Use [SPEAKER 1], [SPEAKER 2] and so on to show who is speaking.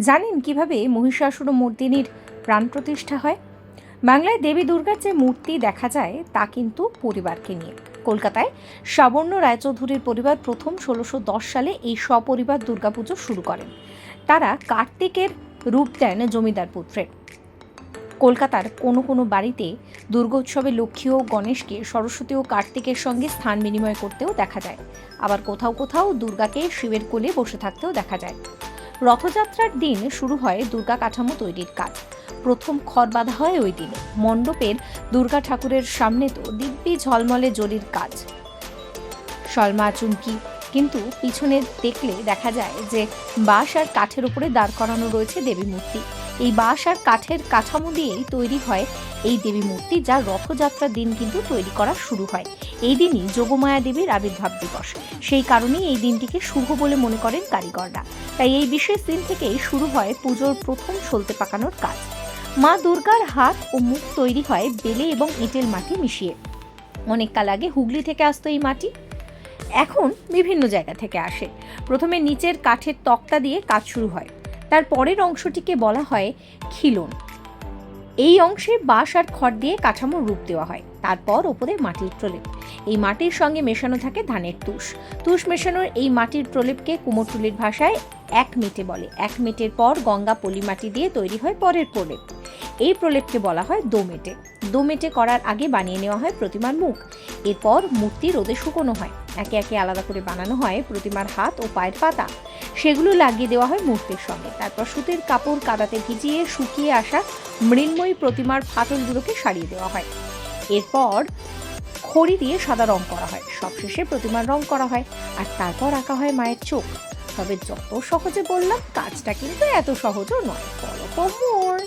[SPEAKER 1] জানেন কীভাবে মহিষাসুর মর্দিনীর প্রাণ প্রতিষ্ঠা হয়? বাংলায় দেবী দুর্গার যে মূর্তি দেখা যায়, তা কিন্তু পরিবারকে নিয়ে। কলকাতায় সাবর্ণ রায়চৌধুরীর পরিবার প্রথম ষোলোশো সালে এই সপরিবার দুর্গাপুজো শুরু করেন। তারা কার্তিকের রূপ দেন জমিদার পুত্রের। কলকাতার কোনো কোনো বাড়িতে দুর্গোৎসবে লক্ষ্মী ও গণেশকে সরস্বতী ও কার্তিকের সঙ্গে স্থান বিনিময় করতেও দেখা যায়। আবার কোথাও কোথাও দুর্গাকে শিবের কোলে বসে থাকতেও দেখা যায়। রথযাত্রার দিন শুরু হয় দুর্গা কাঠামো তৈরির কাজ। প্রথম খড় বাঁধা হয় ওই দিনে। মণ্ডপের দুর্গা ঠাকুরের সামনে তো দিব্যি ঝলমলে জরির কাজ। সলমা চুমকি। কিন্তু পিছনে দেখলে দেখা যায় যে বাঁশ আর কাঠের উপরে দাঁড় করানো রয়েছে দেবী মূর্তি। এই বাঁশ আর কাঠের কাঠামো দিয়েই তৈরি হয় এই দেবী মূর্তি, যা রথযাত্রার দিন কিন্তু তৈরি করা শুরু হয়। এই দিনই যোগমায়া দেবীর আবির্ভাব দিবস। সেই কারণেই এই দিনটিকে শুভ বলে মনে করেন কারিগররা। তাই এই বিশেষ দিন থেকেই শুরু হয় পুজোর প্রথম সলতে পাকানোর কাজ। মা দুর্গার হাত ও মুখ তৈরি হয় বেলে এবং এঁটেল মাটি মিশিয়ে। অনেক কাল আগে হুগলি থেকে আসতো এই মাটি। এখন বিভিন্ন জায়গা থেকে আসে। প্রথমে নিচের কাঠের তক্তা দিয়ে কাজ শুরু হয়। তার পরের অংশটিকে বলা হয় খিলন। এই অংশে বাঁশ আর খড় দিয়ে কাঠামোর রূপ দেওয়া হয়। তারপর ওপরে মাটির প্রলেপ। এই মাটির সঙ্গে মেশানো থাকে ধানের তুষ। তুষ মেশানোর এই মাটির প্রলেপকে কুমোরটুলির ভাষায় এক মেটে বলে। এক মেটের পর গঙ্গা পলি মাটি দিয়ে তৈরি হয় পরের প্রলেপ। এই প্রলেপকে বলা হয় দোমেটে দোমেটে করার আগে বানিয়ে নেওয়া হয় প্রতিমার মুখ। এরপর মূর্তি রোদে শুকনো হয়। একে একে আলাদা করে বানানো হয় প্রতিমার হাত ও পায়ের পাতা। সেগুলো লাগিয়ে দেওয়া হয় মূর্তির সঙ্গে। তারপর সুতির কাপড় কাদাতে ভিজিয়ে শুকিয়ে আসা মৃন্ময়ী প্রতিমার ফাটলগুলোকে সারিয়ে দেওয়া হয়। এরপর খড়ি দিয়ে সাদা রং করা হয়। সবশেষে প্রতিমার রং করা হয় আর তারপর আঁকা হয় মায়ের চোখ। তবে যত সহজে বললাম, কাজটা কিন্তু এত সহজও নয়। Follow for more